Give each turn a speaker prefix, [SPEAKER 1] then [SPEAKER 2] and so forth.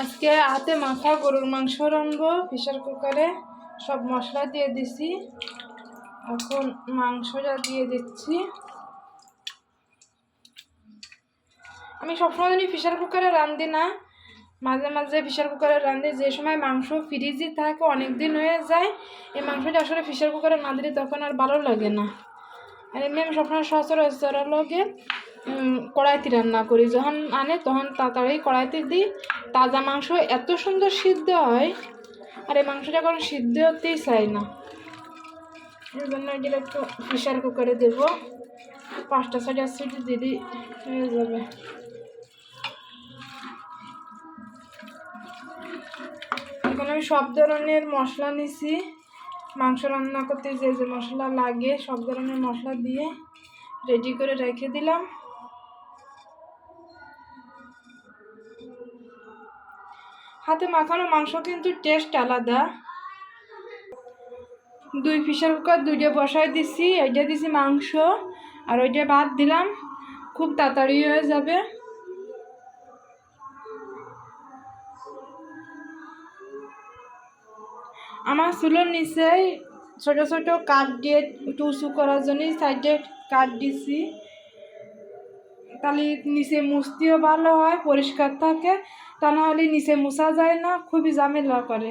[SPEAKER 1] আজকে হাতে মাথা গরুর মাংস রানবো প্রেশার কুকারে সব মশলা দিয়ে দিছি। এখন মাংসটা দিয়ে দিচ্ছি। আমি সবসময় জানি প্রেশার কুকারে রান্ধি না। মাঝে মাঝে প্রেশার কুকারে রান্ধি যে সময় মাংস ফ্রিজে থাকে অনেক দিন হয়ে যায় এই মাংসটা আসলে প্রেশার কুকারে না দিলে তখন আর ভালো লাগে না। আর এমনি আমি সবসময় সচরাচর উম, কড়াইতে রান্না করি। যখন আনে তখন তাড়াতাড়ি কড়াইতে দিই। তাজা মাংস এত সুন্দর সিদ্ধ হয়। আর এই মাংসটা কোনো সিদ্ধ হতেই চাই না। এই জন্য এগুলো একটু প্রেশার কুকারে দেবো। পাঁচটা ছটা সিটি দিদি হয়ে যাবে। এখন আমি সব ধরনের মশলা নিছি। মাংস রান্না করতে যে যে মশলা লাগে, সব ধরনের মশলা দিয়ে রেডি করে রেখে দিলাম। হাতে মাখানো মাংস কিন্তু টেস্ট আলাদা। দুই প্রেশার কুকার দুইটা বসাই দিছি, এইটা দিছি মাংস, আর ওইটা ভাত দিলাম, খুব তাড়াতাড়ি হয়ে যাবে। আমার চুলোর নিচে ছোট ছোট কাঠ দিয়ে একটু উঁচু করার জন্য সাইডে কাঠ দিছি। তাহলে নিচে মুছতেও ভালো হয়, পরিষ্কার থাকে। তা নাহলে নিচে মুছা যায় না খুবই ঝামেলা করে।